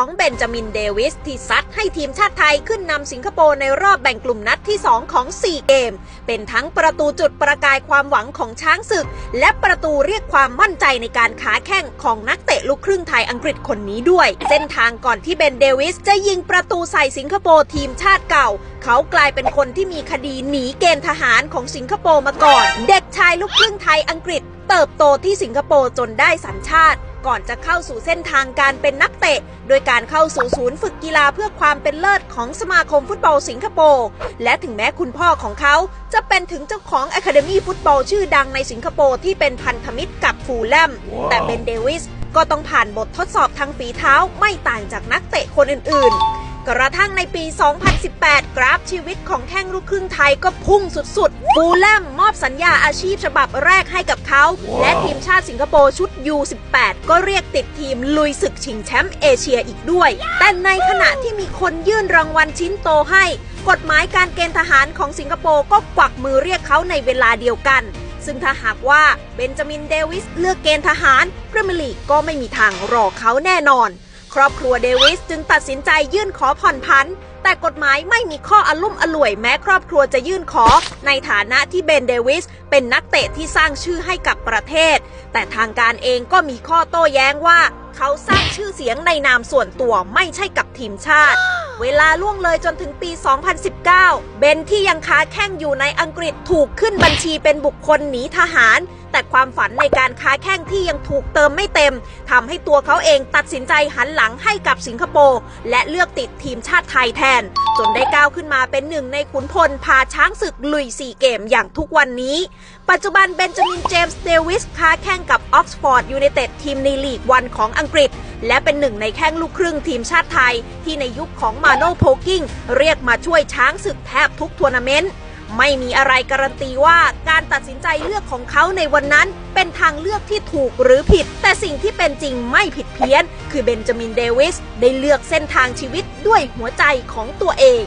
ของเบนจามินเดวิสที่ซัดให้ทีมชาติไทยขึ้นนำสิงคโปร์ในรอบแบ่งกลุ่มนัดที่ 2 ของ 4 เกม เป็นทั้งประตูจุดประกายความหวังของช้างศึก และประตูเรียกความมั่นใจในการขาแข้งของนักเตะลูกครึ่งไทยอังกฤษคนนี้ด้วย เส้นทางก่อนที่เบนเดวิสจะยิงประตูใส่สิงคโปร์ทีมชาติเก่า เขากลายเป็นคนที่มีคดีหนีเกณฑ์ทหารของสิงคโปร์มาก่อน เด็ก ชายลูกครึ่งไทยอังกฤษ เติบโตที่สิงคโปร์จนได้สัญชาติ ก่อนจะเข้าสู่เส้นทางการเป็นนักเตะ โดยการเข้าสู่ศูนย์ฝึกกีฬาเพื่อความเป็นเลิศของสมาคมฟุตบอลสิงคโปร์และถึงแม้คุณพ่อของเขา จะเป็นถึงเจ้าของ Academy ฟุตบอลชื่อดังในสิงคโปร์ที่เป็นพันธมิตรกับฟูลแลมแต่เบนเดวิสก็ต้องผ่านบททดสอบทางฝีเท้าไม่ต่างจากนักเตะคนอื่นๆ กระทั่งในปี 2018 กราฟชีวิตของแข้งลูกครึ่งไทยก็พุ่งสุดๆฟูลแลมมอบสัญญาอาชีพฉบับแรกให้กับเขาและทีมชาติสิงคโปร์ชุด U18 ก็เรียกติดทีมลุยศึกชิงแชมป์เอเชียอีกด้วย แต่ในขณะที่มีคนยื่นรางวัลชิ้นโตให้ กฎหมายการเกณฑ์ทหารของสิงคโปร์ก็กวักมือเรียกเขาในเวลาเดียวกันซึ่งถ้าหากว่าเบนจามินเดวิสเลือกเกณฑ์ทหารพรีเมียร์ลีกก็ไม่มีทางรอเขาแน่นอน ครอบครัวเดวิสจึงตัดสินใจยื่นขอผ่อนผัน แต่กฎหมายไม่มีข้ออลุ่มอล่วยแม้ครอบครัวจะยื่นขอ ในฐานะที่เบนเดวิสเป็นนักเตะที่สร้างชื่อให้กับประเทศ แต่ทางการเองก็มีข้อโต้แย้งว่า เขาสร้างชื่อเสียงในนามส่วนตัวไม่ใช่กับทีมชาติ เวลาล่วงเลยจนถึงปี 2019 เบนที่ยังค้าแข้งอยู่ในอังกฤษถูกขึ้นบัญชีเป็นบุคคลหนีทหาร แต่ความฝันในการค้าแข้งที่ยังถูกเติมไม่เต็มทำให้ตัวเขาเองตัดสินใจหันหลังให้กับสิงคโปร์และเลือกติดทีมชาติไทยแทน จนได้ก้าวขึ้นมาเป็นหนึ่งในขุนพลพาช้างศึกลุย 4 เกมอย่างทุกวันนี้ ปัจจุบันเบนจามินเจมส์เดวิสค้าแข่งกับออกซฟอร์ดยูไนเต็ดทีมในลีกวันของอังกฤษ และเป็นหนึ่งในแข้งลูกครึ่งทีมชาติไทย ที่ในยุคของมาโนโพกิ้งเรียกมาช่วยช้างศึกแทบทุกทัวร์นาเมนต์ ไม่มีอะไรการันตีว่าการตัดสินใจเลือกของเขาในวันนั้น เป็นทางเลือกที่ถูกหรือผิด แต่สิ่งที่เป็นจริงไม่ผิดเพี้ยน คือเบนจามินเดวิสได้เลือกเส้นทางชีวิตด้วยหัวใจของตัวเอง